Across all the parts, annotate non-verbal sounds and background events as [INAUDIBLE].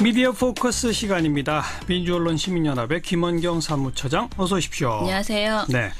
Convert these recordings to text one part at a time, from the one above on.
미디어 포커스 시간입니다. 민주언론 시민연합의 김원경 사무처장 어서 오십시오. 안녕하세요. 네.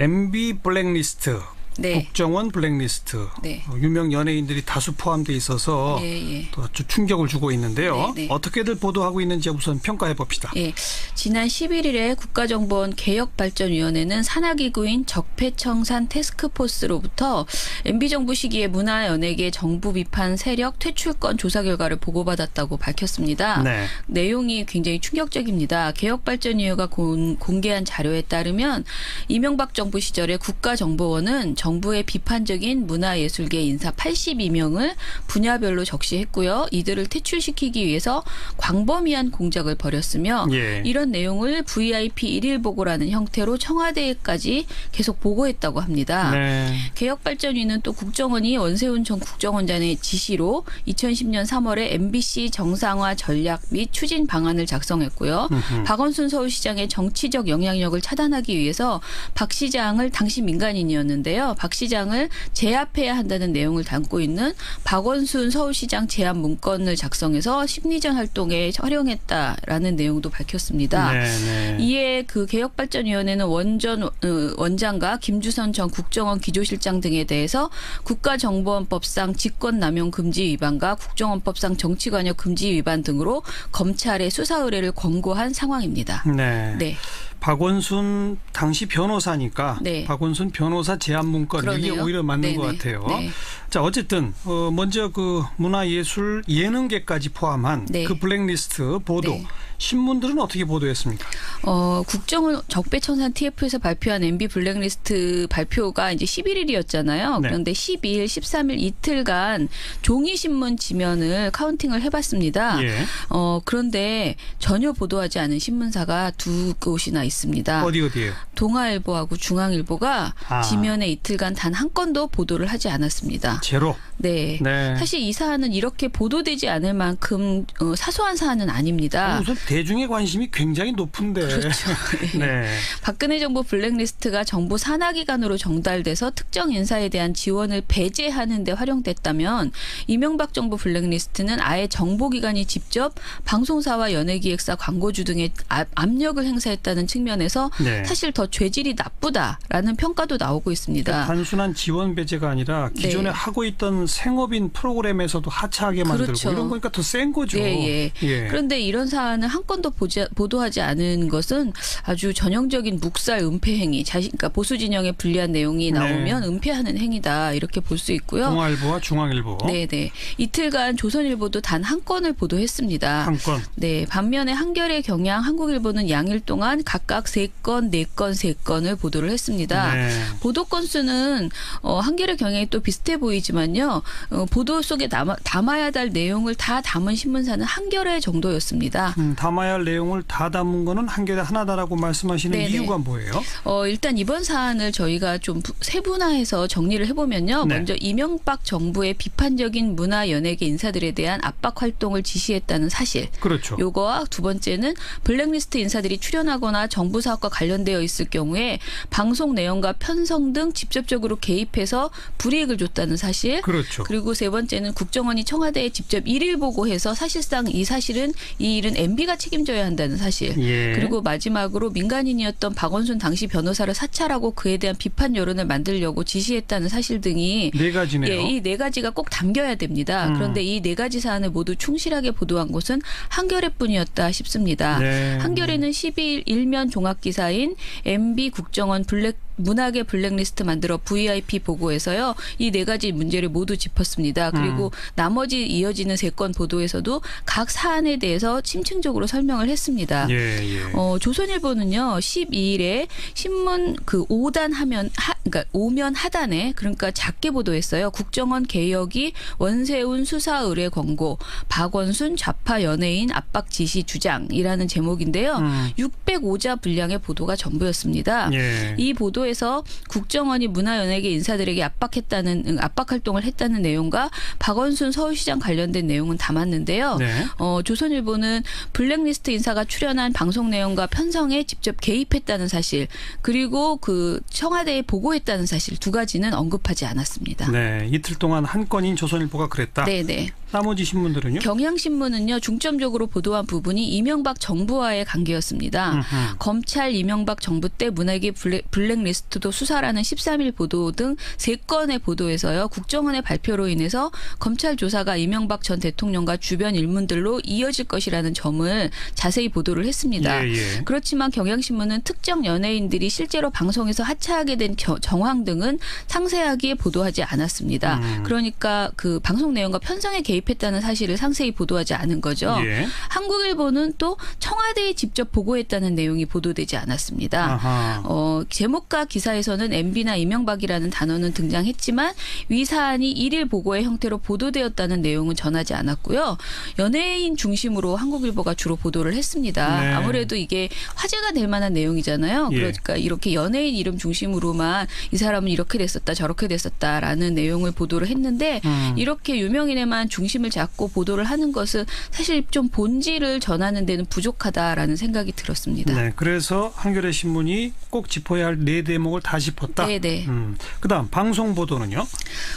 MB 블랙리스트, 네. 국정원 블랙리스트, 네. 어, 유명 연예인들이 다수 포함돼 있어서 예, 예. 또 아주 충격을 주고 있는데요. 네, 네. 어떻게들 보도하고 있는지 우선 평가해 봅시다. 예, 지난 11일에 국가정보원 개혁발전위원회는 산하기구인 적폐청산 테스크포스로부터 MB정부 시기에 문화연예계 정부 비판 세력 퇴출권 조사 결과를 보고받았다고 밝혔습니다. 네. 내용이 굉장히 충격적입니다. 개혁발전위원회가 공, 공개한 자료에 따르면 이명박 정부 시절에 국가정보원은 정 부의 비판적인 문화예술계 인사 82명을 분야별로 적시했고요. 이들을 퇴출시키기 위해서 광범위한 공작을 벌였으며 예. 이런 내용을 VIP 일일 보고라는 형태로 청와대에까지 계속 보고했다고 합니다. 네. 개혁발전위는 또 국정원이 원세훈 전 국정원장의 지시로 2010년 3월에 MBC 정상화 전략 및 추진 방안을 작성했고요. 음흠. 박원순 서울시장의 정치적 영향력을 차단하기 위해서 박 시장을 당시 민간인이었는데요. 박 시장을 제압해야 한다는 내용을 담고 있는 박원순 서울시장 제압 문건을 작성해서 심리전 활동에 활용했다라는 내용도 밝혔습니다. 네, 네. 이에 그 개혁발전위원회는 원전 어, 원장과 김주선 전 국정원 기조실장 등에 대해서 국가정보원법상 직권남용 금지 위반과 국정원법상 정치관여 금지 위반 등으로 검찰에 수사 의뢰를 권고한 상황입니다. 네. 네, 박원순 당시 변호사니까 네. 박원순 변호사 제안 문건 이게 그러네요. 오히려 맞는 네네. 것 같아요. 네. 자 어쨌든 어, 먼저 그 문화예술 예능계까지 포함한 네. 그 블랙리스트 보도 네. 신문들은 어떻게 보도했습니까? 어, 국정원 적배청산 TF에서 발표한 MB 블랙리스트 발표가 이제 11일이었잖아요. 네. 그런데 12일, 13일 이틀간 종이 신문 지면을 카운팅을 해봤습니다. 예. 어, 그런데 전혀 보도하지 않은 신문사가 두 곳이나 있습니다. 어디 어디예요? 동아일보하고 중앙일보가 아. 지면에 이틀간 단 한 건도 보도를 하지 않았습니다. 제로. 네. 네. 사실 이 사안은 이렇게 보도되지 않을 만큼 어, 사소한 사안은 아닙니다. 우선 대중의 관심이 굉장히 높은데. 그렇죠. [LAUGHS] 네. 박근혜 정부 블랙리스트가 정부 산하 기관으로 정달돼서 특정 인사에 대한 지원을 배제하는 데 활용됐다면 이명박 정부 블랙리스트는 아예 정보기관이 직접 방송사와 연예기획사 광고주 등의 아- 압력을 행사했다는 측면에서 네. 사실 더 죄질이 나쁘다라는 평가도 나오고 있습니다. 그러니까 단순한 지원 배제가 아니라 기존에 네. 하고 있던 생업인 프로그램에서도 하차하게 만들고 그렇죠. 이런 거니까 더 센 거죠. 예, 예. 그런데 이런 사안을 한 건도 보지, 보도하지 않은 것은 아주 전형적인 묵살 은폐 행위, 자신, 그러니까 보수 진영에 불리한 내용이 네. 나오면 은폐하는 행위다 이렇게 볼 수 있고요. 동아일보와 중앙일보 네네. 이틀간 조선일보도 단 한 건을 보도했습니다. 한 건. 네. 반면에 한겨레 경향 한국일보는 양일 동안 각각 세 건, 네 건, 세 건을 보도를 했습니다. 네. 보도 건수는 어, 한겨레 경향이 또 비슷해 보이지만요. 어, 보도 속에 담아, 담아야 할 내용을 다 담은 신문사는 한겨레 정도였습니다. 음, 담아야 할 내용을 다 담은 거는 한겨레 하나다라고 말씀하시는 네네. 이유가 뭐예요? 어, 일단 이번 사안을 저희가 좀 부- 세분화해서 정리를 해보면요. 네. 먼저 이명박 정부의 비판적인 문화 연예계 인사들에 대한 압박 활동을 지시했다는 사실. 그렇죠. 요거와 두 번째는 블랙리스트 인사들이 출연하거나 정부 사업과 관련되어 있을 경우에 방송 내용과 편성 등 직접적으로 개입해서 불이익을 줬다는 사실. 그렇죠. 그리고 세 번째는 국정원이 청와대에 직접 일일 보고해서 사실상 이 사실은 이 일은 MB가 책임져야 한다는 사실. 예. 그리고 마지막으로 민간인이었던 박원순 당시 변호사를 사찰하고 그에 대한 비판 여론을 만들려고 지시했다는 사실 등이 네 가지네요. 예, 이 네 가지가 꼭 담겨야 됩니다. 음. 그런데 이 네 가지 사안을 모두 충실하게 보도한 곳은 한겨레뿐이었다 싶습니다. 네. 한겨레는 12일 일면 종합 기사인 MB 국정원 블랙 문학의 블랙리스트 만들어 VIP 보고에서요. 이 네 가지 문제를 모두 짚었습니다. 그리고 음. 나머지 이어지는 세 건 보도에서도 각 사안에 대해서 심층적으로 설명을 했습니다. 예, 예. 어, 조선일보는요, 12일에 신문 그 5단 하면, 하, 그러니까 오면 하단에, 그러니까 작게 보도했어요. 국정원 개혁이 원세훈 수사 의뢰 권고, 박원순 좌파 연예인 압박 지시 주장이라는 제목인데요. 음. 605자 분량의 보도가 전부였습니다. 예. 이 보도에 보도에서 국정원이 문화연예계 인사들에게 압박했다는 응, 압박 활동을 했다는 내용과 박원순 서울시장 관련된 내용은 담았는데요. 네. 어, 조선일보는 블랙리스트 인사가 출연한 방송 내용과 편성에 직접 개입했다는 사실 그리고 그 청와대에 보고했다는 사실 두 가지는 언급하지 않았습니다. 네. 이틀 동안 한 건인 조선일보가 그랬다. 네, 네. 나머지 신문들은요? 경향신문은요 중점적으로 보도한 부분이 이명박 정부와의 관계였습니다. 음흠. 검찰 이명박 정부 때 문화계 블랙, 블랙리스트 도 수사라는 13일 보도 등세 건의 보도에서요 국정원의 발표로 인해서 검찰 조사가 이명박 전 대통령과 주변 일문들로 이어질 것이라는 점을 자세히 보도를 했습니다. 예, 예. 그렇지만 경향신문은 특정 연예인들이 실제로 방송에서 하차하게 된 겨- 정황 등은 상세하게 보도하지 않았습니다. 음. 그러니까 그 방송 내용과 편성에 개입했다는 사실을 상세히 보도하지 않은 거죠. 예. 한국일보는 또 청와대에 직접 보고했다는 내용이 보도되지 않았습니다. 아하. 어, 제목과 기사에서는 MB나 이명박이라는 단어는 등장했지만 위 사안이 일일 보고의 형태로 보도되었다는 내용은 전하지 않았고요. 연예인 중심으로 한국일보가 주로 보도를 했습니다. 네. 아무래도 이게 화제가 될 만한 내용이잖아요. 예. 그러니까 이렇게 연예인 이름 중심으로만 이 사람은 이렇게 됐었다 저렇게 됐었다라는 내용을 보도를 했는데 음. 이렇게 유명인에만 중심을 잡고 보도를 하는 것은 사실 좀 본질을 전하는 데는 부족하다라는 생각이 들었습니다. 네. 그래서 한겨레 신문이 꼭 짚어야 할네 대목을 다 짚었다. 네네. 음. 그다음 방송 보도는요?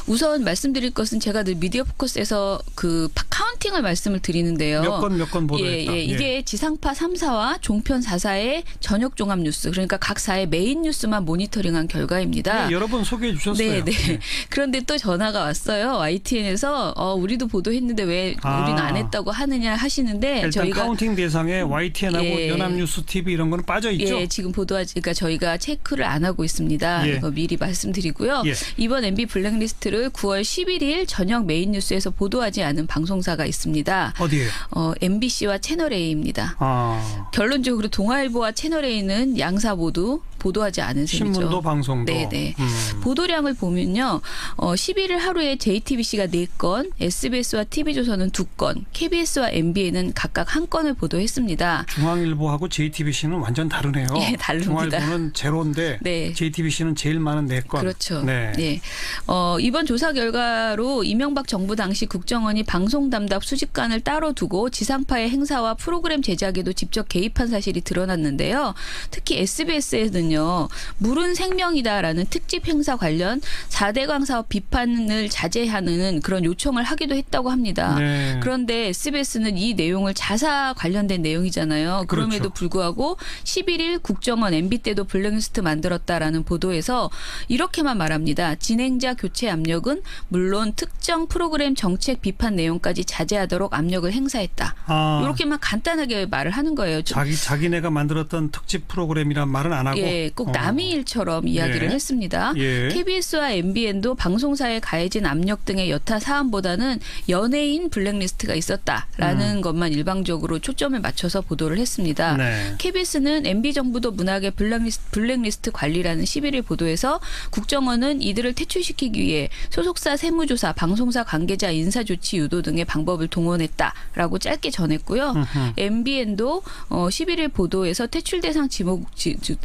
우선 말씀드릴 것은 제가 늘 미디어 포커스에서 그 파- 카운팅을 말씀을 드리는데요. 몇 건 몇 건 보도했다. 예, 예. 이게 지상파 3사와 종편 4사의 저녁 종합 뉴스 그러니까 각 사의 메인 뉴스만 모니터링한 결과입니다. 예, 여러 번 소개해 주셨어요. 네, 네. [LAUGHS] 그런데 또 전화가 왔어요. YTN에서 어, 우리도 보도했는데 왜 아. 우리는 안 했다고 하느냐 하시는데 일단 저희가 카운팅 대상에 YTN하고 예. 연합뉴스 TV 이런 거는 빠져 있죠. 예, 지금 보도하지, 그러니까 저희가 체크를 안 하고 있습니다. 예. 이거 미리 말씀드리고요. 예. 이번 MB 블랙리스트를 9월 11일 저녁 메인 뉴스에서 보도하지 않은 방송사가 있습니다. 어디에요? 어, MBC와 채널 A입니다. 아, 결론적으로 동아일보와 채널 A는 양사 모두 보도하지 않은 셈이죠. 신문도 방송도. 네네. 음. 보도량을 보면요. 어, 11일 하루에 JTBC가 4건, SBS와 TV조선은 2건, KBS와 MBN은 각각 1건을 보도했습니다. 중앙일보하고 JTBC는 완전 다르네요. 예, 다릅니다. 중앙일보는 제로인데 [LAUGHS] 네. JTBC는 제일 많은 네 건. 그렇죠. 네. 예. 어, 이번 조사 결과로 이명박 정부 당시 국정원이 방송 담당 수집관을 따로 두고 지상파의 행사와 프로그램 제작에도 직접 개입한 사실이 드러났는데요. 특히 SBS에는 요. 물은 생명이다라는 특집 행사 관련 4대 강 사업 비판을 자제하는 그런 요청을 하기도 했다고 합니다. 네. 그런데 SBS는 이 내용을 자사 관련된 내용이잖아요. 그럼에도 그렇죠. 불구하고 11일 국정원 MB 때도 블랙리스트 만들었다라는 보도에서 이렇게만 말합니다. 진행자 교체 압력은 물론 특정 프로그램 정책 비판 내용까지 자제하도록 압력을 행사했다. 아, 이렇게만 간단하게 말을 하는 거예요. 좀 자기 자기네가 만들었던 특집 프로그램이란 말은 안 하고. 예, 꼭 어. 남의 일처럼 이야기를 예. 했습니다. 예. KBS와 MBN도 방송사에 가해진 압력 등의 여타 사안보다는 연예인 블랙리스트가 있었다라는 것만 일방적으로 초점을 맞춰서 보도를 했습니다. 음. 네. KBS는 MB 정부도 문학의 블랙리스트, 블랙리스트 관리라는 11일 보도에서 국정원은 이들을 퇴출시키기 위해 소속사 세무조사, 방송사 관계자 인사 조치 유도 등의 방법을 동원했다라고 짧게 전했고요. 음흠. MBN도 어, 11일 보도에서 퇴출 대상 지목 지, 지-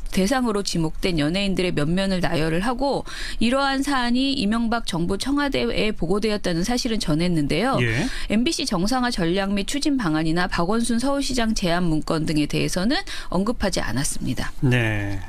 대상으로 지목된 연예인들의 면면을 나열을 하고 이러한 사안이 이명박 정부 청와대에 보고되었다는 사실은 전했는데요. 예. MBC 정상화 전략 및 추진 방안이나 박원순 서울시장 제안 문건 등에 대해서는 언급하지 않았습니다. 네.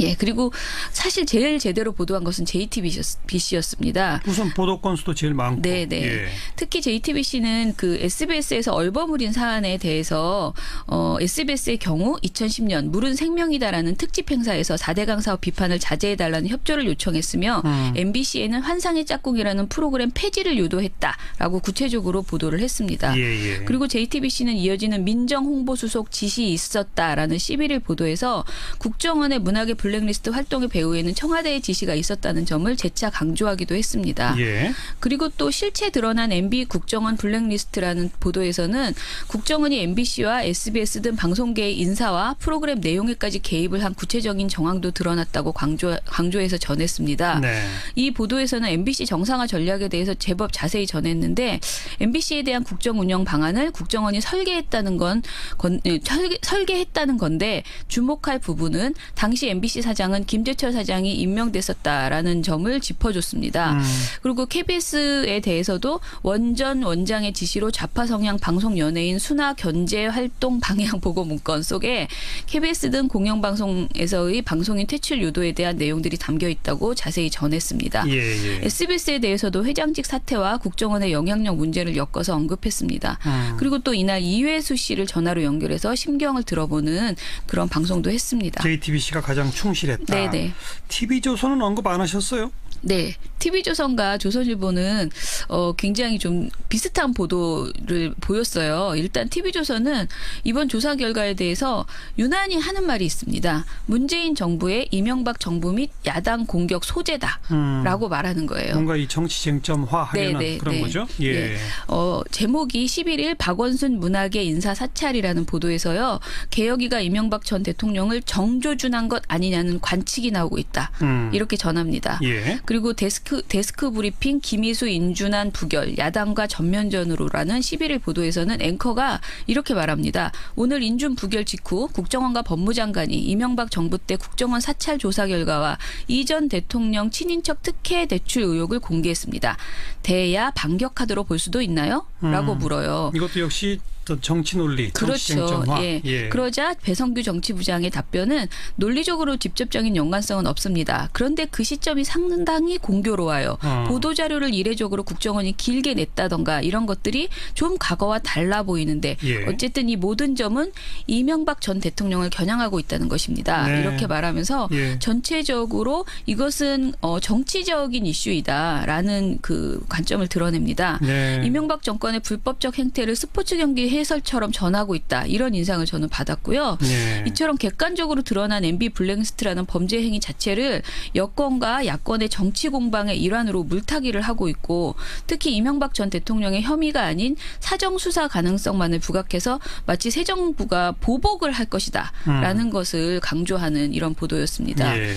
예, 그리고 사실 제일 제대로 보도한 것은 JTBC였습니다. 우선 보도 건수도 제일 많고. 네, 네. 예. 특히 JTBC는 그 SBS에서 얼버무린 사안에 대해서 어 SBS의 경우 2010년 물은 생명이다라는 특집 행사에서 4대강 사업 비판을 자제해 달라는 협조를 요청했으며 음. MBC에는 환상의 짝꿍이라는 프로그램 폐지를 유도했다라고 구체적으로 보도를 했습니다. 예, 예. 그리고 JTBC는 이어지는 민정 홍보 수속 지시 있었다라는 11일 보도에서 국정원의 문학의 블랙리스트 활동의 배후에는 청와대의 지시가 있었다는 점을 재차 강조하기도 했습니다. 예. 그리고 또 실체 드러난 MB 국정원 블랙리스트라는 보도에서는 국정원이 MBC와 SBS 등 방송계의 인사와 프로그램 내용에까지 개입을 한 구체적인 정황도 드러났다고 강조, 강조해서 전했습니다. 네. 이 보도에서는 MBC 정상화 전략에 대해서 제법 자세히 전했는데 MBC에 대한 국정 운영 방안을 국정원이 설계했다는 건, 건 예, 설계, 설계했다는 건데 주목할 부분은 당시 MBC MBC 사장은 김재철 사장이 임명됐었다라는 점을 짚어줬습니다. 음. 그리고 KBS에 대해서도 원전 원장의 지시로 좌파 성향 방송 연예인 순화 견제 활동 방향 보고 문건 속에 KBS 등 공영방송에서의 방송인 퇴출 유도에 대한 내용들이 담겨 있다고 자세히 전했습니다. 예, 예. SBS에 대해서도 회장직 사퇴와 국정원의 영향력 문제를 엮어서 언급했습니다. 음. 그리고 또 이날 이회수 씨를 전화로 연결해서 심경을 들어보는 그런 방송도 했습니다. JTBC가 가장 충 실했다. 네네. TV조선은 언급 안 하셨어요? 네. TV조선과 조선일보는 어, 굉장히 좀 비슷한 보도를 보였어요. 일단 TV조선은 이번 조사 결과에 대해서 유난히 하는 말이 있습니다. 문재인 정부의 이명박 정부 및 야당 공격 소재다. 음. 라고 말하는 거예요. 뭔가 이 정치 쟁점화 하려는 네, 네, 그런 네. 거죠? 예. 예. 어, 제목이 11일 박원순 문학의 인사 사찰이라는 보도에서요. 개혁이가 이명박 전 대통령을 정조준한 것 아니 냐는 관측이 나오고 있다. 음. 이렇게 전합니다. 예. 그리고 데스크 데스크 브리핑 김희수 인준한 부결 야당과 전면전으로라는 11일 보도에서는 앵커가 이렇게 말합니다. 오늘 인준 부결 직후 국정원과 법무장관이 이명박 정부 때 국정원 사찰 조사 결과와 이전 대통령 친인척 특혜 대출 의혹을 공개했습니다. 대야 반격하드로 볼 수도 있나요? 라고 음. 물어요. 이것도 역시 또 정치 논리, 그렇죠. 쟁점화. 예. 그러자 배성규 정치부장의 답변은 논리적으로 직접적인 연관성은 없습니다. 그런데 그 시점이 상당히 공교로워요. 어. 보도 자료를 이례적으로 국정원이 길게 냈다던가 이런 것들이 좀 과거와 달라 보이는데 예. 어쨌든 이 모든 점은 이명박 전 대통령을 겨냥하고 있다는 것입니다. 네. 이렇게 말하면서 예. 전체적으로 이것은 어, 정치적인 이슈이다라는 그 관점을 드러냅니다. 네. 이명박 정권의 불법적 행태를 스포츠 경기 해설처럼 전하고 있다. 이런 인상을 저는 받았고요. 예. 이처럼 객관적으로 드러난 MB 블랙리스트라는 범죄 행위 자체를 여권과 야권의 정치 공방의 일환으로 물타기를 하고 있고 특히 이명박 전 대통령의 혐의가 아닌 사정 수사 가능성만을 부각해서 마치 새 정부가 보복을 할 것이다라는 것을 강조하는 이런 보도였습니다. 음. 예.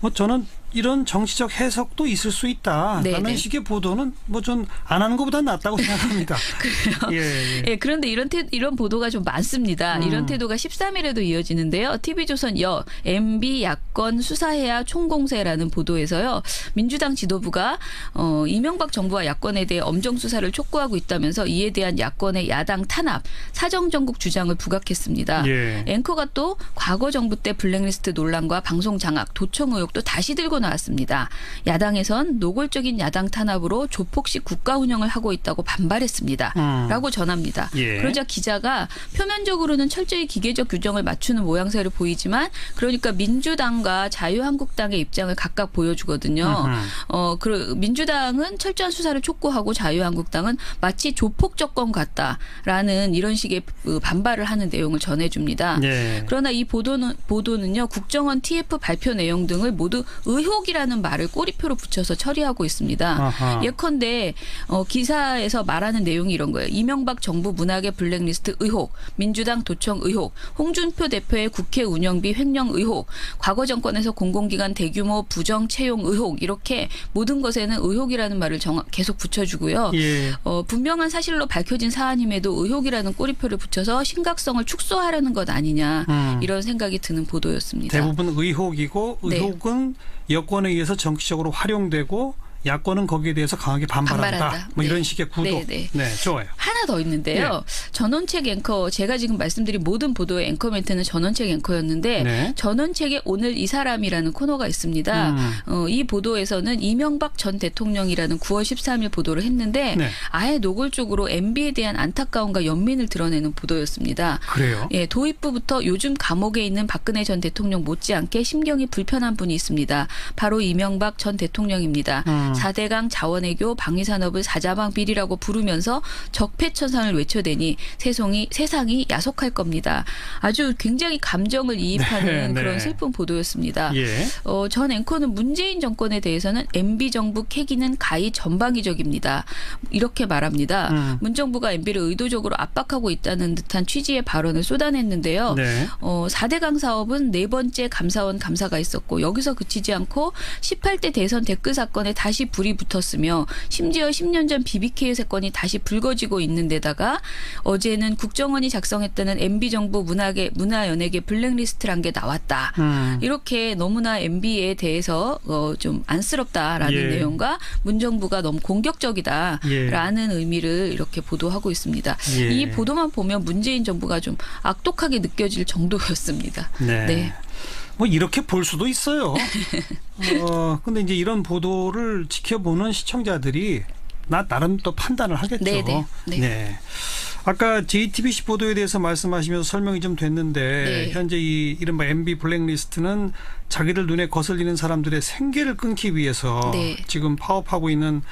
뭐 저는 이런 정치적 해석도 있을 수 있다. 네, 라는 네. 식의 보도는 뭐 전 안 하는 것보다 낫다고 [LAUGHS] 생각합니다. 그래요? 예, 예. 예, 그런데 이런 태, 이런 보도가 좀 많습니다. 음. 이런 태도가 13일에도 이어지는데요. TV조선 여 MB 야권 수사해야 총공세라는 보도에서요. 민주당 지도부가 어, 이명박 정부와 야권에 대해 엄정 수사를 촉구하고 있다면서 이에 대한 야권의 야당 탄압, 사정 정국 주장을 부각했습니다. 예. 앵커가 또 과거 정부 때 블랙리스트 논란과 방송 장악, 도청 의혹도 다시 들고 나왔습니다. 야당에선 노골적인 야당 탄압으로 조폭식 국가 운영을 하고 있다고 반발했습니다. 음. 라고 전합니다. 예. 그러자 기자가 표면적으로는 철저히 기계적 규정을 맞추는 모양새를 보이지만 그러니까 민주당과 자유한국당의 입장을 각각 보여주거든요. 음흠. 어, 그 민주당은 철저한 수사를 촉구하고 자유한국당은 마치 조폭 정권 같다라는 이런 식의 그 반발을 하는 내용을 전해줍니다. 예. 그러나 이 보도는 보도는요 국정원 TF 발표 내용 등을 모두 의혹 이라는 말을 꼬리표로 붙여서 처리하고 있습니다. 아하. 예컨대 어, 기사에서 말하는 내용이 이런 거예요. 이명박 정부 문학의 블랙리스트 의혹, 민주당 도청 의혹, 홍준표 대표의 국회 운영비 횡령 의혹, 과거 정권에서 공공기관 대규모 부정 채용 의혹 이렇게 모든 것에는 의혹이라는 말을 정, 계속 붙여주고요. 예. 어, 분명한 사실로 밝혀진 사안임에도 의혹이라는 꼬리표를 붙여서 심각성을 축소하려는 것 아니냐 음. 이런 생각이 드는 보도였습니다. 대부분 의혹이고 네. 의혹은 여권에 의해서 정치적으로 활용되고 야권은 거기에 대해서 강하게 반발한다. 반발한다. 뭐 네. 이런 식의 구도. 네, 네. 좋아요. 하나 더 있는데요. 전원책 앵커 제가 지금 말씀드린 모든 보도의 앵커 멘트는 전원책 앵커였는데 네. 전원책에 오늘 이 사람이라는 코너가 있습니다. 음. 어, 이 보도에서는 이명박 전 대통령이라는 9월 13일 보도를 했는데 네. 아예 노골적으로 MB에 대한 안타까움과 연민을 드러내는 보도였습니다. 그래요. 예, 도입부부터 요즘 감옥에 있는 박근혜 전 대통령 못지않게 심경이 불편한 분이 있습니다. 바로 이명박 전 대통령입니다. 음. 4대강 자원외교 방위산업을 사자방 비리라고 부르면서 적폐천상을 외쳐대니 세상이, 세상이 야속할 겁니다. 아주 굉장히 감정을 [LAUGHS] 이입하는 네, 네. 그런 슬픈 보도였습니다. 예. 어, 전 앵커는 문재인 정권에 대해서는 MB 정부 캐기는 가히 전방위적입니다. 이렇게 말합니다. 음. 문 정부가 MB를 의도적으로 압박하고 있다는 듯한 취지의 발언을 쏟아냈는데요. 네. 어, 4대강 사업은 네 번째 감사원 감사가 있었고 여기서 그치지 않고 18대 대선 댓글 사건에 다시 다시 불이 붙었으며 심지어 10년 전 BBK 사건이 다시 불거지고 있는 데다가 어제는 국정원이 작성했다는 MB 정부 문화계 문화연예계 블랙리스트란 게 나왔다. 음. 이렇게 너무나 MB에 대해서 어, 좀 안쓰럽다라는 예. 내용과 문정부가 너무 공격적이다라는 의미를 이렇게 보도하고 있습니다. 예. 이 보도만 보면 문재인 정부가 좀 악독하게 느껴질 정도였습니다. 네. 네. 뭐 이렇게 볼 수도 있어요. [LAUGHS] 어, 근데 이제 이런 보도를 지켜보는 시청자들이 나 나름 또 판단을 하겠죠. 네네. 네. 아까 JTBC 보도에 대해서 말씀하시면서 설명이 좀 됐는데 네. 현재 이 이른바 MB 블랙리스트는 자기들 눈에 거슬리는 사람들의 생계를 끊기 위해서 네. 지금 파업하고 있는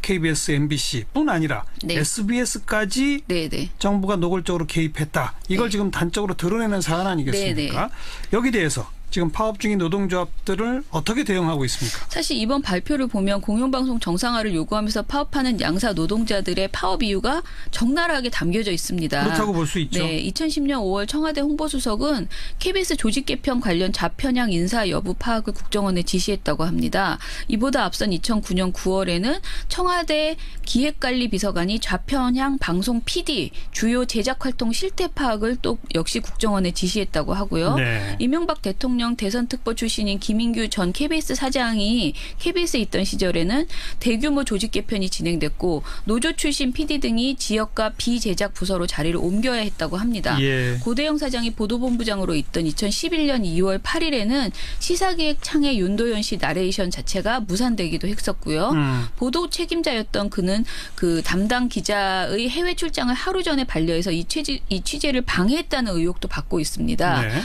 KBS, MBC뿐 아니라 네. SBS까지 네, 네. 정부가 노골적으로 개입했다. 이걸 네. 지금 단적으로 드러내는 사안 아니겠습니까? 여기 대해서 지금 파업 중인 노동조합들을 어떻게 대응하고 있습니까? 사실 이번 발표를 보면 공영방송 정상화를 요구하면서 파업하는 양사 노동자들의 파업 이유가 적나라하게 담겨져 있습니다. 그렇다고 볼 수 있죠. 네, 2010년 5월 청와대 홍보수석은 KBS 조직 개편 관련 좌편향 인사 여부 파악을 국정원에 지시했다고 합니다. 이보다 앞선 2009년 9월에는 청와대 기획관리비서관이 좌편향 방송 PD 주요 제작 활동 실태 파악을 또 역시 국정원에 지시했다고 하고요. 네. 이명박 대통령 대선 특보 출신인 김인규 전 KBS 사장이 KBS에 있던 시절에는 대규모 조직 개편이 진행됐고 노조 출신 PD 등이 지역과 비제작 부서로 자리를 옮겨야 했다고 합니다. 예. 고대영 사장이 보도본부장으로 있던 2011년 2월 8일에는 시사기획 창의 윤도현 씨 나레이션 자체가 무산되기도 했었고요. 음. 보도 책임자였던 그는 그 담당 기자의 해외 출장을 하루 전에 반려해서 이 취재, 이 취재를 방해했다는 의혹도 받고 있습니다. 네.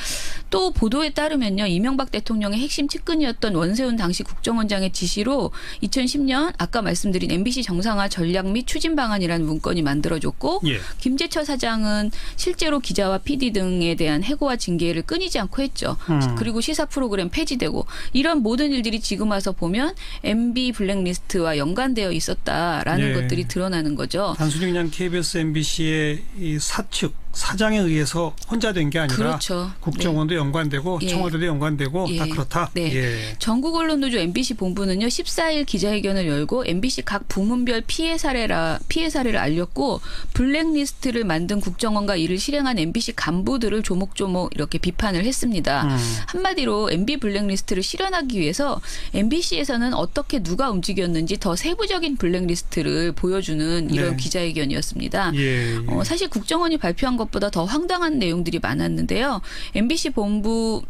또 보도에 따르면 요 이명박 대통령의 핵심 측근이었던 원세훈 당시 국정원장의 지시로 2010년 아까 말씀드린 MBC 정상화 전략 및 추진 방안이라는 문건이 만들어졌고 예. 김재철 사장은 실제로 기자와 PD 등에 대한 해고와 징계를 끊이지 않고 했죠. 음. 그리고 시사 프로그램 폐지되고 이런 모든 일들이 지금 와서 보면 MB 블랙리스트와 연관되어 있었다라는 예. 것들이 드러나는 거죠. 단순히 그냥 KBS, MBC의 이 사측 사장에 의해서 혼자 된 게 아니라 그렇죠. 국정원도 연관되고 예. 청와대도 연관되고 예. 다 그렇다. 네. 예. 전국 언론 노조 MBC 본부는요 14일 기자회견을 열고 MBC 각 부문별 피해 사례라 피해 사례를 알렸고 블랙리스트를 만든 국정원과 이를 실행한 MBC 간부들을 조목조목 이렇게 비판을 했습니다. 음. 한마디로 MB 블랙리스트를 실현하기 위해서 MBC에서는 어떻게 누가 움직였는지 더 세부적인 블랙리스트를 보여주는 이런 네. 기자회견이었습니다. 예. 예. 어, 사실 국정원이 발표한 것 보다 더 황당한 내용들이 많았는데요. MBC 본부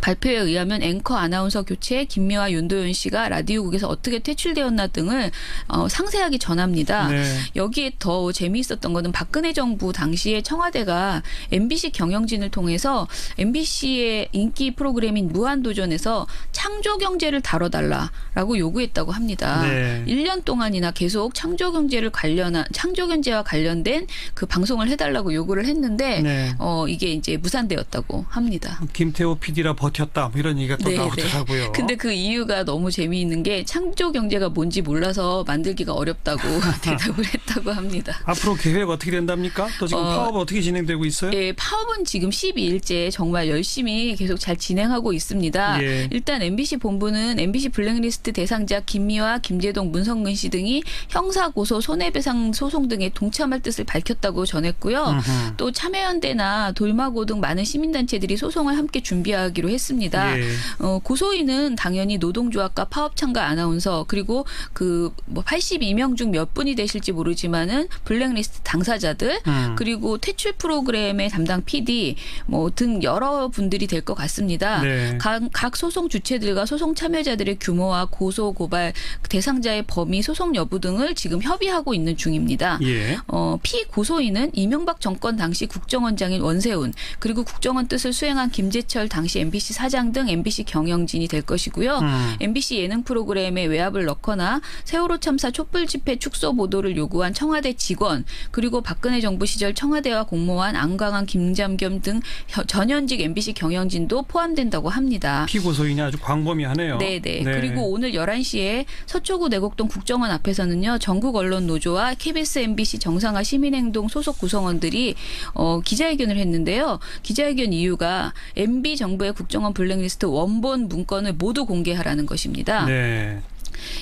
발표에 의하면 앵커 아나운서 교체 김미화 윤도현 씨가 라디오국에서 어떻게 퇴출되었나 등을 어, 상세하게 전합니다. 네. 여기에 더 재미있었던 거는 박근혜 정부 당시에 청와대가 MBC 경영진을 통해서 MBC의 인기 프로그램인 무한도전에서 창조 경제를 다뤄달라라고 요구했다고 합니다. 네. 1년 동안이나 계속 창조 경제를 관련한 창조 경제와 관련된 그 방송을 해달라고 요구를 했는데 네. 어 이게 이제 무산되었다고 합니다. 김태호 PD라 버텼다. 뭐 이런 얘기가 또 네, 나오더라고요. 네. 근데 그 이유가 너무 재미있는 게 창조 경제가 뭔지 몰라서 만들기가 어렵다고 [LAUGHS] 대답을 했다고 합니다. 앞으로 계획 어떻게 된답니까? 또 지금 어, 파업 어떻게 진행되고 있어요? 예, 파업은 지금 12일째 정말 열심히 계속 잘 진행하고 있습니다. 예. 일단 MBC 본부는 MBC 블랙리스트 대상자 김미화, 김재동, 문성근 씨 등이 형사 고소, 손해배상 소송 등에 동참할 뜻을 밝혔다고 전했고요. 음흠. 또 참여연대나 돌마고 등 많은 시민단체들이 소송을 함께 준비하기로 했습니다. 예. 어, 고소인은 당연히 노동조합과 파업창가 아나운서 그리고 그 뭐 82명 중 몇 분이 되실지 모르지만은 블랙리스트 당사자들 음. 그리고 퇴출 프로그램의 담당 PD 뭐 등 여러 분들이 될 것 같습니다. 네. 각, 각 소송 주체들과 소송 참여자들의 규모와 고소 고발 대상자의 범위 소송 여부 등을 지금 협의하고 있는 중입니다. 예. 어, 피고소인은 이명박 정권 당시 국정원장인 원세훈 그리고 국정원 뜻을 수행한 김재철 당시 MBC 사장 등 MBC 경영진이 될 것이고요. 음. MBC 예능 프로그램에 외압을 넣거나 세월호 참사 촛불 집회 축소 보도를 요구한 청와대 직원 그리고 박근혜 정부 시절 청와대와 공모한 안광한 김잠겸 등 혀- 전현직 MBC 경영진도 포함된다고 합니다. 피고소인이 아주 광범위하네요. 네네. 그리고 오늘 11시에 서초구 내곡동 국정원 앞에서는요, 전국 언론 노조와 KBS, MBC 정상화 시민행동 소속 구성원들이 어, 기자회견을 했는데요. 기자회견 이유가 MB 정부의 국 정원 블랙리스트 원본 문건을 모두 공개하라는 것입니다. 네.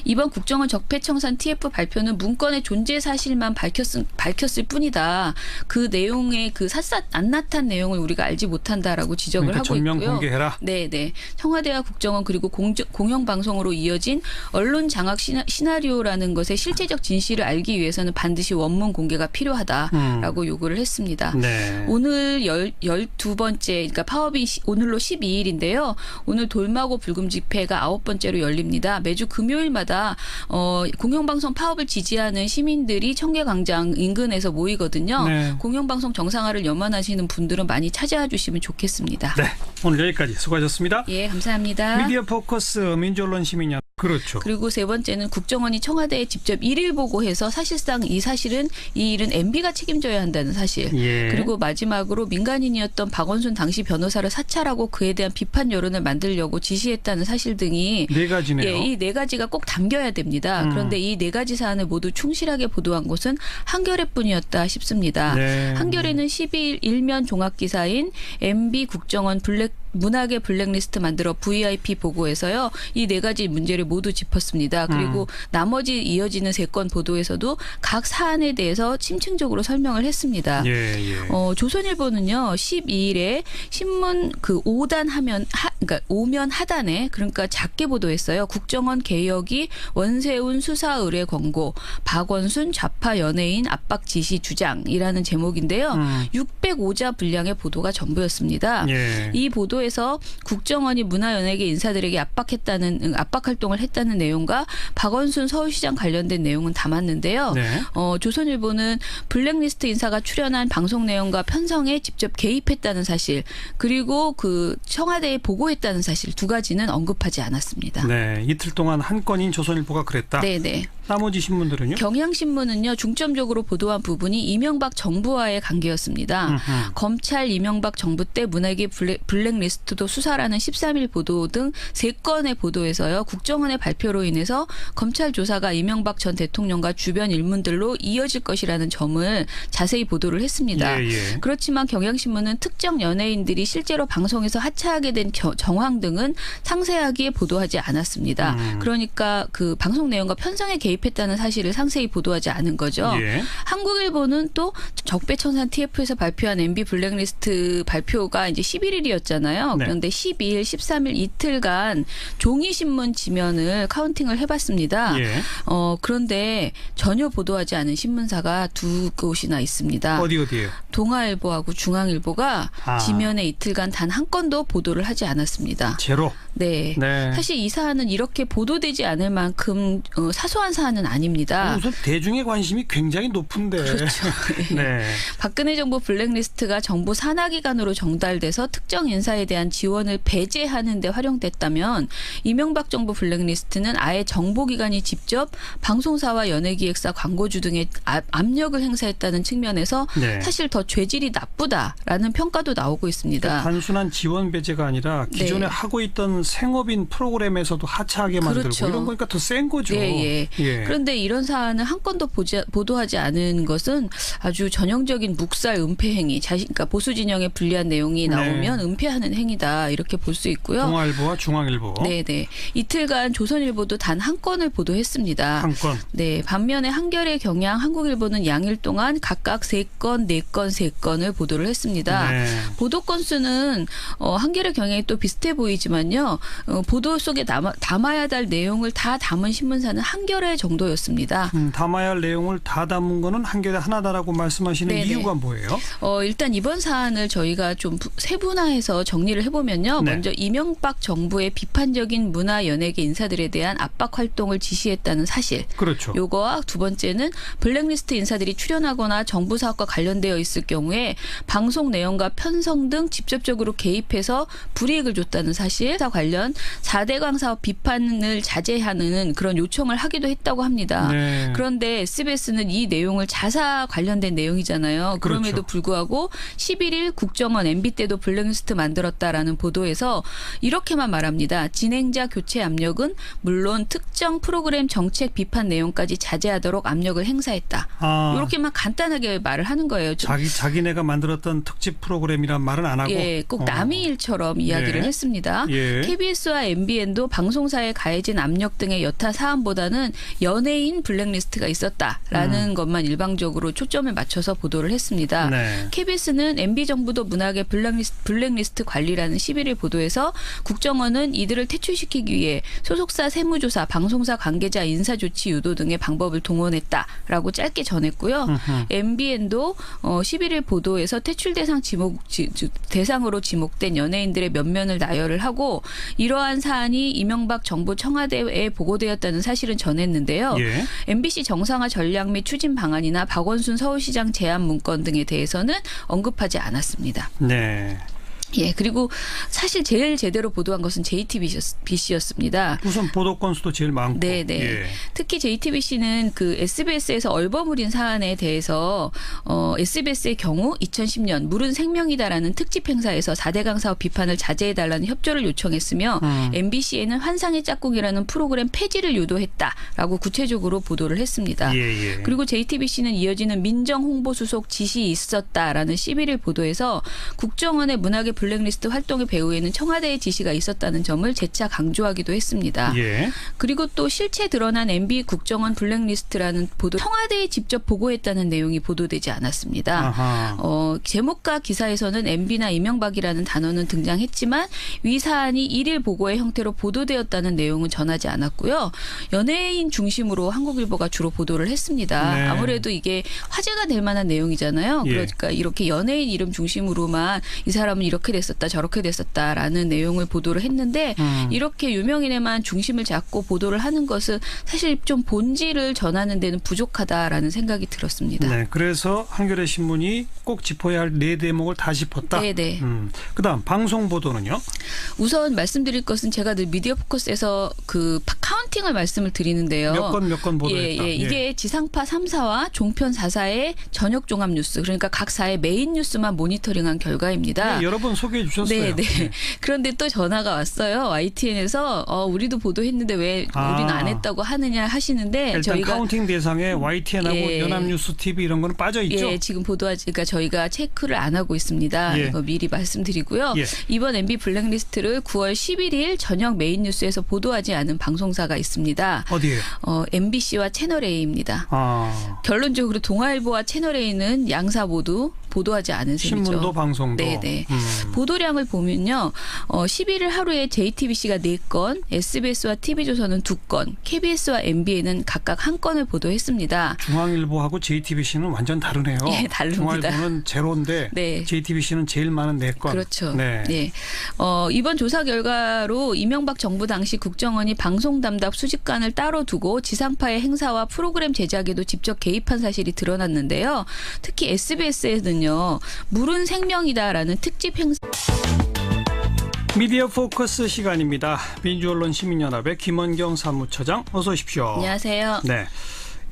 이번 국정원 적폐청산 TF 발표는 문건의 존재 사실만 밝혔을, 밝혔을 뿐이다. 그 내용의 그 샅샅 안 나탄 내용을 우리가 알지 못한다라고 지적을 그러니까 하고 전면 있고요. 공개해라. 네, 네. 청와대와 국정원 그리고 공영 방송으로 이어진 언론 장악 시나, 시나리오라는 것의 실체적 진실을 알기 위해서는 반드시 원문 공개가 필요하다라고 요구를 했습니다. 음. 네. 오늘 열, 12번째, 그러니까 파업이 시- 오늘로 12일인데요. 오늘 돌마고 불금 집회가 아홉 번째로 열립니다. 매주 금요일 마다, 어, 공영방송 파업을 지지하는 시민들이 청계광장 인근에서 모이거든요. 네. 공영방송 정상화를 염원하시는 분들은 많이 찾아와 주시면 좋겠습니다. 네. 오늘 여기까지 수고하셨습니다. 예, 감사합니다. 미디어 포커스 민주언론 시민연 그렇죠. 그리고 세 번째는 국정원이 청와대에 직접 일일 보고해서 사실상 이 사실은 이 일은 MB가 책임져야 한다는 사실. 예. 그리고 마지막으로 민간인이었던 박원순 당시 변호사를 사찰하고 그에 대한 비판 여론을 만들려고 지시했다는 사실 등이 네 가지네요. 예, 이 네 가지가 꼭 담겨야 됩니다. 음. 그런데 이 네 가지 사안을 모두 충실하게 보도한 곳은 한겨레뿐이었다 싶습니다. 네. 한겨레는 12일 일면 종합 기사인 MB 국정원 블랙 문학의 블랙리스트 만들어 VIP 보고에서요. 이 네 가지 문제를 모두 짚었습니다. 그리고 음. 나머지 이어지는 세 건 보도에서도 각 사안에 대해서 심층적으로 설명을 했습니다. 예, 예. 어, 조선일보는요, 12일에 신문 그 5단 하면, 하, 그러니까 오면 하단에, 그러니까 작게 보도했어요. 국정원 개혁이 원세훈 수사 의뢰 권고, 박원순 좌파 연예인 압박 지시 주장이라는 제목인데요. 음. 605자 분량의 보도가 전부였습니다. 예. 이 보도에 서 국정원이 문화연예계 인사들에게 압박했다는 응, 압박 활동을 했다는 내용과 박원순 서울시장 관련된 내용은 담았는데요. 네. 어, 조선일보는 블랙리스트 인사가 출연한 방송 내용과 편성에 직접 개입했다는 사실 그리고 그 청와대에 보고했다는 사실 두 가지는 언급하지 않았습니다. 네. 이틀 동안 한 건인 조선일보가 그랬다. 네, 네. 나머지 신문들은요? 경향신문은요 중점적으로 보도한 부분이 이명박 정부와의 관계였습니다. 음흠. 검찰 이명박 정부 때 문학의 블랙, 블랙리스트도 수사라는 13일 보도 등 세 건의 보도에서요 국정원의 발표로 인해서 검찰 조사가 이명박 전 대통령과 주변 일문들로 이어질 것이라는 점을 자세히 보도를 했습니다. 예, 예. 그렇지만 경향신문은 특정 연예인들이 실제로 방송에서 하차하게 된 겨- 정황 등은 상세하게 보도하지 않았습니다. 음. 그러니까 그 방송 내용과 편성에 개입 했다는 사실을 상세히 보도하지 않은 거죠. 예. 한국일보는 또 적배청산 TF에서 발표한 MB 블랙리스트 발표가 이제 11일이었잖아요. 네. 그런데 12일, 13일 이틀간 종이신문 지면을 카운팅을 해봤습니다. 예. 어, 그런데 전혀 보도하지 않은 신문사가 두 곳이나 있습니다. 어디 어디예요? 동아일보하고 중앙일보가 아. 지면에 이틀간 단 한 건도 보도를 하지 않았습니다. 제로. 네. 네. 사실 이 사안은 이렇게 보도되지 않을 만큼 어, 사소한 사안 은 아닙니다. 우선 대중의 관심이 굉장히 높은데. 그렇죠. [LAUGHS] 네. 박근혜 정부 블랙리스트가 정부 산하 기관으로 정달돼서 특정 인사에 대한 지원을 배제하는 데 활용됐다면 이명박 정부 블랙리스트는 아예 정보 기관이 직접 방송사와 연예기획사 광고주 등의 아- 압력을 행사했다는 측면에서 네. 사실 더 죄질이 나쁘다라는 평가도 나오고 있습니다. 그러니까 단순한 지원 배제가 아니라 기존에 네. 하고 있던 생업인 프로그램에서도 하차하게 만들고 그렇죠. 이런 거니까 더 센 거죠. 예, 예. 예. 그런데 이런 사안을 한 건도 보지, 보도하지 않은 것은 아주 전형적인 묵살 은폐 행위, 자신, 그러니까 보수 진영에 불리한 내용이 네. 나오면 은폐하는 행위다 이렇게 볼 수 있고요. 동아일보와 중앙일보 네, 네. 이틀간 조선일보도 단 한 건을 보도했습니다. 한 건. 네, 반면에 한겨레, 경향, 한국일보는 양일 동안 각각 세 건, 네 건, 세 건을 보도를 했습니다. 네. 보도 건수는 어, 한겨레 경향이 또 비슷해 보이지만요. 어, 보도 속에 담아, 담아야 할 내용을 다 담은 신문사는 한겨레 정 도였습니다. 음, 담아야 할 내용을 다 담은 거는 한겨레 하나다라고 말씀하시는 네네. 이유가 뭐예요? 어, 일단 이번 사안을 저희가 좀 부- 세분화해서 정리를 해보면요. 네. 먼저 이명박 정부의 비판적인 문화 연예계 인사들에 대한 압박 활동을 지시했다는 사실. 그렇죠. 요거와 두 번째는 블랙리스트 인사들이 출연하거나 정부 사업과 관련되어 있을 경우에 방송 내용과 편성 등 직접적으로 개입해서 불이익을 줬다는 사실, 사 관련 4대 강 사업 비판을 자제하는 그런 요청을 하기도 했다 고 합니다. 네. 그런데 SBS는 이 내용을 자사 관련된 내용이잖아요. 그럼에도 그렇죠. 불구하고 11일 국정원 MB 때도 블랙리스트 만들었다라는 보도에서 이렇게만 말합니다. 진행자 교체 압력은 물론 특정 프로그램 정책 비판 내용까지 자제하도록 압력을 행사했다. 아, 이렇게만 간단하게 말을 하는 거예요. 좀 자기 이 자기네가 만들었던 특집 프로그램이란 말은 안 하고 예, 꼭 어. 남의 일처럼 이야기를 네. 했습니다. 예. KBS와 MBN도 방송사에 가해진 압력 등의 여타 사안보다는 연예인 블랙리스트가 있었다라는 것만 일방적으로 초점을 맞춰서 보도를 했습니다. 음. 네. KBS는 MB 정부도 문학의 블랙리스트, 블랙리스트 관리라는 11일 보도에서 국정원은 이들을 퇴출시키기 위해 소속사 세무조사, 방송사 관계자 인사 조치 유도 등의 방법을 동원했다라고 짧게 전했고요. 음흠. MBN도 어, 11일 보도에서 퇴출 대상 지목 지, 지- 대상으로 지목된 연예인들의 면면을 나열을 하고 이러한 사안이 이명박 정부 청와대에 보고되었다는 사실은 전했는데 요. 예. MBC 정상화 전략 및 추진 방안이나 박원순 서울시장 제안 문건 등에 대해서는 언급하지 않았습니다. 네. 예, 그리고 사실 제일 제대로 보도한 것은 JTBC였습니다. 우선 보도 건수도 제일 많고. 네, 네. 예. 특히 JTBC는 그 SBS에서 얼버무린 사안에 대해서 어 SBS의 경우 2010년 물은 생명이다라는 특집 행사에서 4대강 사업 비판을 자제해 달라는 협조를 요청했으며 음. MBC에는 환상의 짝꿍이라는 프로그램 폐지를 유도했다라고 구체적으로 보도를 했습니다. 예, 예. 그리고 JTBC는 이어지는 민정 홍보 수속 지시 있었다라는 11일 보도에서 국정원의 문학의 블랙리스트 활동의 배후에는 청와대의 지시가 있었다는 점을 재차 강조하기도 했습니다. 예. 그리고 또 실체 드러난 MB 국정원 블랙리스트라는 보도 청와대에 직접 보고했다는 내용이 보도되지 않았습니다. 아하. 어, 제목과 기사에서는 MB나 이명박이라는 단어는 등장했지만 위 사안이 일일 보고의 형태로 보도되었다는 내용은 전하지 않았고요. 연예인 중심으로 한국일보가 주로 보도를 했습니다. 네. 아무래도 이게 화제가 될 만한 내용이잖아요. 예. 그러니까 이렇게 연예인 이름 중심으로만 이 사람은 이렇게 됐었다 저렇게 됐었다라는 내용을 보도를 했는데 음. 이렇게 유명인에만 중심을 잡고 보도를 하는 것은 사실 좀 본질을 전하는 데는 부족하다라는 생각이 들었습니다. 네. 그래서 한겨레 신문이 꼭 짚어야 할 네 대목을 다 짚었다. 네 네. 음. 그다음 방송 보도는요. 우선 말씀드릴 것은 제가 늘 미디어 포커스에서 그 파- 카운팅을 말씀을 드리는데요. 몇 건 몇건 예, 보도했다. 예. 이게 지상파 3사와 종편 4사의 저녁 종합 뉴스 그러니까 각 사의 메인 뉴스만 모니터링한 결과입니다. 예, 여러 번 소개해 주셨어요. 네, 네. [LAUGHS] 그런데 또 전화가 왔어요. YTN에서 어, 우리도 보도했는데 왜 아. 우리는 안 했다고 하느냐 하시는데 일단 저희가 카운팅 대상에 YTN하고 예. 연합뉴스 TV 이런 거는 빠져 있죠. 예, 지금 보도하지, 그러니까 저희가 체크를 안 하고 있습니다. 예. 이거 미리 말씀드리고요. 예. 이번 MB 블랙리스트를 9월 11일 저녁 메인 뉴스에서 보도하지 않은 방송사가 있습니다. 어디에? 어, MBC와 채널 A입니다. 아. 결론적으로 동아일보와 채널 A는 양사 모두 보도하지 않은 셈이죠. 신문도 방송도. 네네. 음. 보도량을 보면요. 어, 11일 하루에 JTBC가 4건, SBS와 TV조선은 2건, KBS와 MBN은 각각 한 건을 보도했습니다. 중앙일보하고 JTBC는 완전 다르네요. 예, [LAUGHS] 다릅니다. 중앙일보는 제로인데 네. JTBC는 제일 많은 네 건. 그렇죠. 네. 예. 어, 이번 조사 결과로 이명박 정부 당시 국정원이 방송 담당 수집관을 따로 두고 지상파의 행사와 프로그램 제작에도 직접 개입한 사실이 드러났는데요. 특히 SBS에는요. 물은 생명이다라는 특집 행사 미디어 포커스 시간입니다. 민주언론 시민연합의 김원경 사무처장 어서 오십시오. 안녕하세요. 네.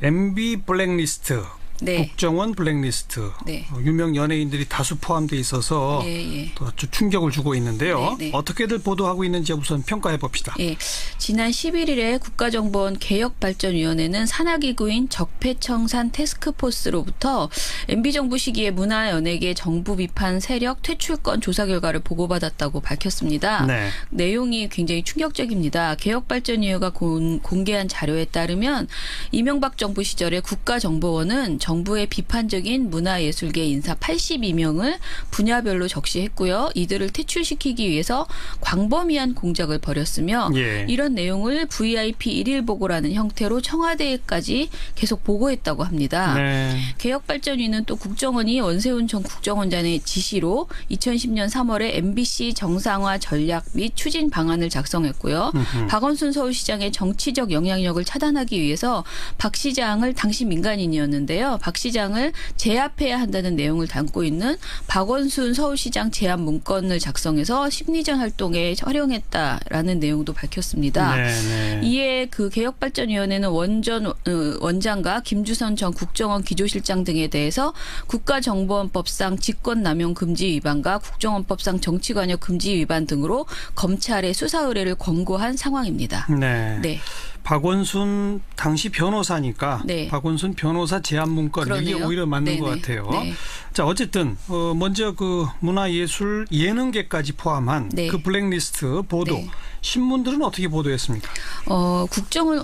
MB 블랙리스트, 네. 국정원 블랙리스트, 네. 어, 유명 연예인들이 다수 포함돼 있어서 예, 예. 또 아주 충격을 주고 있는데요. 네, 네. 어떻게들 보도하고 있는지 우선 평가해 봅시다. 예, 지난 11일에 국가정보원 개혁발전위원회는 산하기구인 적폐청산 테스크포스로부터 MB정부 시기에 문화연예계 정부 비판 세력 퇴출권 조사 결과를 보고받았다고 밝혔습니다. 네. 내용이 굉장히 충격적입니다. 개혁발전위원회가 공, 공개한 자료에 따르면 이명박 정부 시절에 국가정보원은 정부의 비판적인 문화예술계 인사 82명을 분야별로 적시했고요. 이들을 퇴출시키기 위해서 광범위한 공작을 벌였으며 예. 이런 내용을 VIP 일일 보고라는 형태로 청와대에까지 계속 보고했다고 합니다. 네. 개혁발전위는 또 국정원이 원세훈 전 국정원장의 지시로 2010년 3월에 MBC 정상화 전략 및 추진 방안을 작성했고요. 음흠. 박원순 서울시장의 정치적 영향력을 차단하기 위해서 박 시장을 당시 민간인이었는데요. 박 시장을 제압해야 한다는 내용을 담고 있는 박원순 서울시장 제압 문건을 작성해서 심리전 활동에 활용했다라는 내용도 밝혔습니다. 네, 네. 이에 그 개혁발전위원회는 원전 어, 원장과 김주선 전 국정원 기조실장 등에 대해서 국가정보원법상 직권남용 금지 위반과 국정원법상 정치관여 금지 위반 등으로 검찰에 수사 의뢰를 권고한 상황입니다. 네. 네, 박원순 당시 변호사니까 네. 박원순 변호사 제안 문건 이게 그러네요. 오히려 맞는 네네. 것 같아요. 네. 자 어쨌든 어, 먼저 그 문화예술 예능계까지 포함한 네. 그 블랙리스트 보도 네. 신문들은 어떻게 보도했습니까? 어, 국정원